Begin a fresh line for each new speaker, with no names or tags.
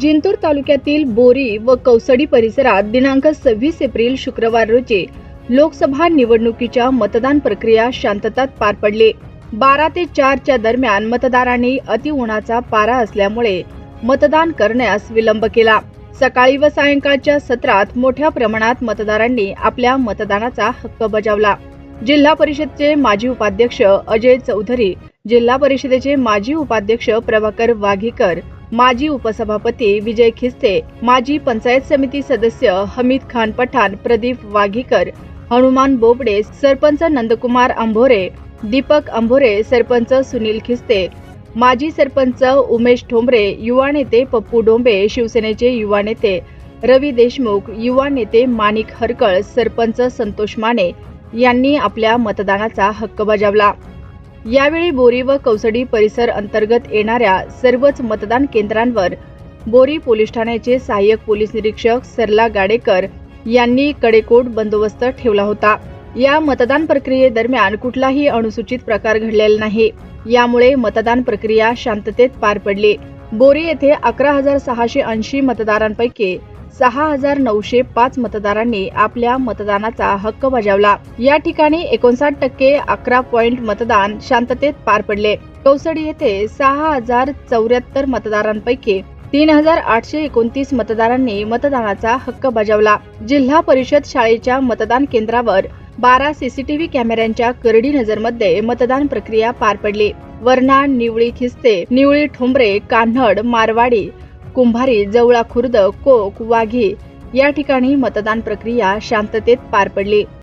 जिंतूर तालुक्यातील बोरी व कौसडी परिसरात दिनांक सव्वीस एप्रिल शुक्रवार रोजी लोकसभा निवडणुकीच्या मतदान प्रक्रिया शांततात पार पडली. बारा ते चारच्या दरम्यान मतदारांनी अतिउन्हाचा पारा असल्यामुळे मतदान करण्यास विलंब केला. सकाळी व सायंकाळच्या सत्रात मोठ्या प्रमाणात मतदारांनी आपल्या मतदानाचा हक्क बजावला. जिल्हा परिषदचे माजी उपाध्यक्ष अजय चौधरी जिल्हा परिषदेचे माजी उपाध्यक्ष प्रभाकर वाघीकर माजी उपसभापती विजय खिस्ते माजी पंचायत समिती सदस्य हमीद खान पठाण प्रदीप वाघीकर हनुमान बोबडे सरपंच नंदकुमार अंभोरे दीपक अंभोरे सरपंच सुनील खिस्ते माजी सरपंच उमेश ठोंबरे युवा नेते पप्पू डोंबे शिवसेनेचे युवा नेते रवी देशमुख युवा नेते माणिक हरकळ सरपंच संतोष माने यांनी आपल्या मतदानाचा हक्क बजावला. यावेळी बोरी व कौसडी परिसर अंतर्गत येणाऱ्या सर्वच मतदान केंद्रांवर बोरी पोलीस ठाण्याचे सहाय्यक पोलीस निरीक्षक सरला गाडेकर यांनी कडेकोट बंदोबस्त ठेवला होता. या मतदान प्रक्रियेदरम्यान कुठलाही अनुसूचित प्रकार घडलेला नाही. यामुळे मतदान प्रक्रिया शांततेत पार पडली. बोरी येथे अकरा हजार सहाशे ऐंशी मतदारांपैकी सहा हजार नऊशे पाच मतदारांनी आपल्या मतदानाचा हक्क बजावला. या ठिकाणी एकोणसाठ टक्के अकरा पॉइंट मतदान शांततेत पार पडले. कौसडी येथे सहा हजार चौऱ्याहत्तर मतदारांपैकी तीन हजार आठशे एकोणतीस मतदारांनी मतदानाचा हक्क बजावला. जिल्हा परिषद शाळेच्या मतदान केंद्रावर बारा सीसीटीव्ही कॅमेऱ्यांच्या करडी नजरमध्ये मतदान प्रक्रिया पार पडली. वर्णा निवळी खिस्ते निवळी ठोंबरे कान्हड मारवाडी कुंभारी जवळा खुर्द कोक वाघी या ठिकाणी मतदान प्रक्रिया शांततेत पार पडली.